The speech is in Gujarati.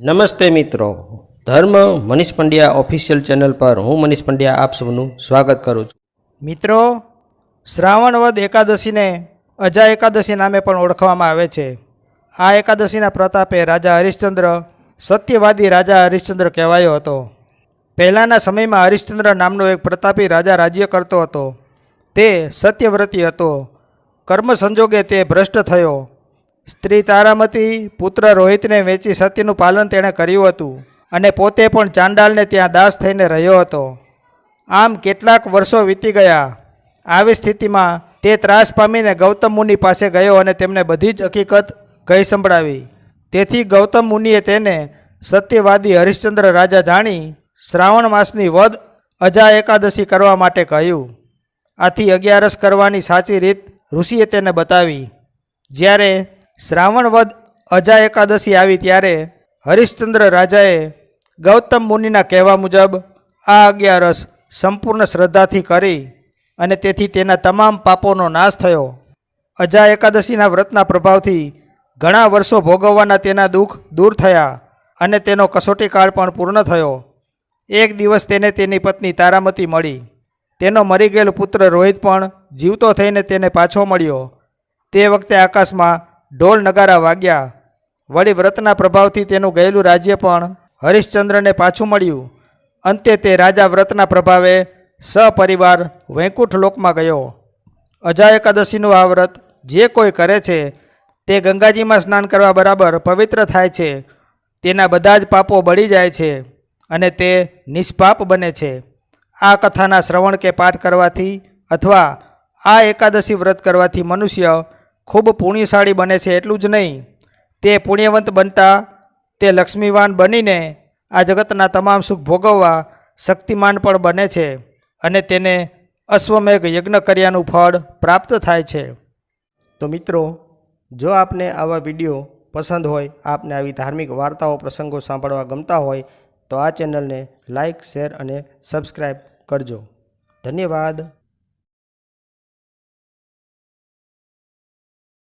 નમસ્તે મિત્રો. ધર્મ મનીષ પંડ્યા ઓફિશિયલ ચેનલ પર હું મનીષ પંડ્યા આપ સૌનું સ્વાગત કરું છું. મિત્રો શ્રાવણવદ એકાદશીને અજા એકાદશી નામે પણ ઓળખવામાં આવે છે. આ એકાદશીના પ્રતાપે રાજા હરિશ્ચંદ્ર સત્યવાદી રાજા હરિશ્ચંદ્ર કહેવાયો હતો. પહેલાંના સમયમાં હરિશ્ચંદ્ર નામનો એક પ્રતાપી રાજા રાજ્ય કરતો હતો. તે સત્યવ્રતી હતો. કર્મ સંજોગે તે ભ્રષ્ટ થયો. સ્ત્રી તારામતી પુત્ર રોહિતને વેચી સત્યનું પાલન તેણે કર્યું હતું અને પોતે પણ ચાંડાલને ત્યાં દાસ થઈને રહ્યો હતો. આમ કેટલાક વર્ષો વીતી ગયા. આવી સ્થિતિમાં તે ત્રાસ પામીને ગૌતમ મુનિ પાસે ગયો અને તેમને બધી જ હકીકત કહી સંભળાવી. તેથી ગૌતમ મુનિએ તેને સત્યવાદી હરિશ્ચંદ્ર રાજા જાણી શ્રાવણ માસની વદ અજા એકાદશી કરવા માટે કહ્યું. આથી અગિયારસ કરવાની સાચી રીત ઋષિએ તેને બતાવી. જ્યારે શ્રાવણ વદ અજા એકાદશી આવી ત્યારે હરિશ્ચંદ્ર રાજાએ ગૌતમ મુનિના કહેવા મુજબ આ અગિયારસ સંપૂર્ણ શ્રદ્ધાથી કરી અને તેથી તેના તમામ પાપોનો નાશ થયો. અજા એકાદશીના વ્રતના પ્રભાવથી ઘણા વર્ષો ભોગવવાના તેના દુઃખ દૂર થયા અને તેનો કસોટી કાળ પણ પૂર્ણ થયો. એક દિવસ તેને તેની પત્ની તારામતી મળી. તેનો મરી ગયેલો પુત્ર રોહિત પણ જીવતો થઈને તેને પાછો મળ્યો. તે વખતે આકાશમાં ઢોલ નગારા વાગ્યા. વળી વ્રતના પ્રભાવથી તેનું ગયેલું રાજ્ય પણ હરિશ્ચંદ્રને પાછું મળ્યું. અંતે તે રાજા વ્રતના પ્રભાવે સપરિવાર વૈકુંઠ લોકમાં ગયો. અજા એકાદશીનું આ વ્રત જે કોઈ કરે છે, તે ગંગાજીમાં સ્નાન કરવા બરાબર પવિત્ર થાય છે. તેના બધા જ પાપો બળી જાય છે અને તે નિષ્પાપ બને છે. આ કથાના શ્રવણ કે પાઠ કરવાથી અથવા આ એકાદશી વ્રત કરવાથી મનુષ્ય ખૂબ પુણ્યશાળી બને છે એટલું જ નહીં. તે પુણ્યવંત બનતા તે લક્ષ્મીવાન બનીને આ જગતના તમામ સુખ ભોગવવા શક્તિમાન પણ બને છે અને તેને અશ્વમેઘ યજ્ઞ કર્યાનું ફળ પ્રાપ્ત થાય છે. તો મિત્રો, જો આપને આવા વીડિયો પસંદ હોય, આપને આવી ધાર્મિક વાર્તાઓ, પ્રસંગો સાંભળવા ગમતા હોય, તો આ ચેનલને લાઇક શેર અને સબસ્ક્રાઈબ કરજો. ધન્યવાદ.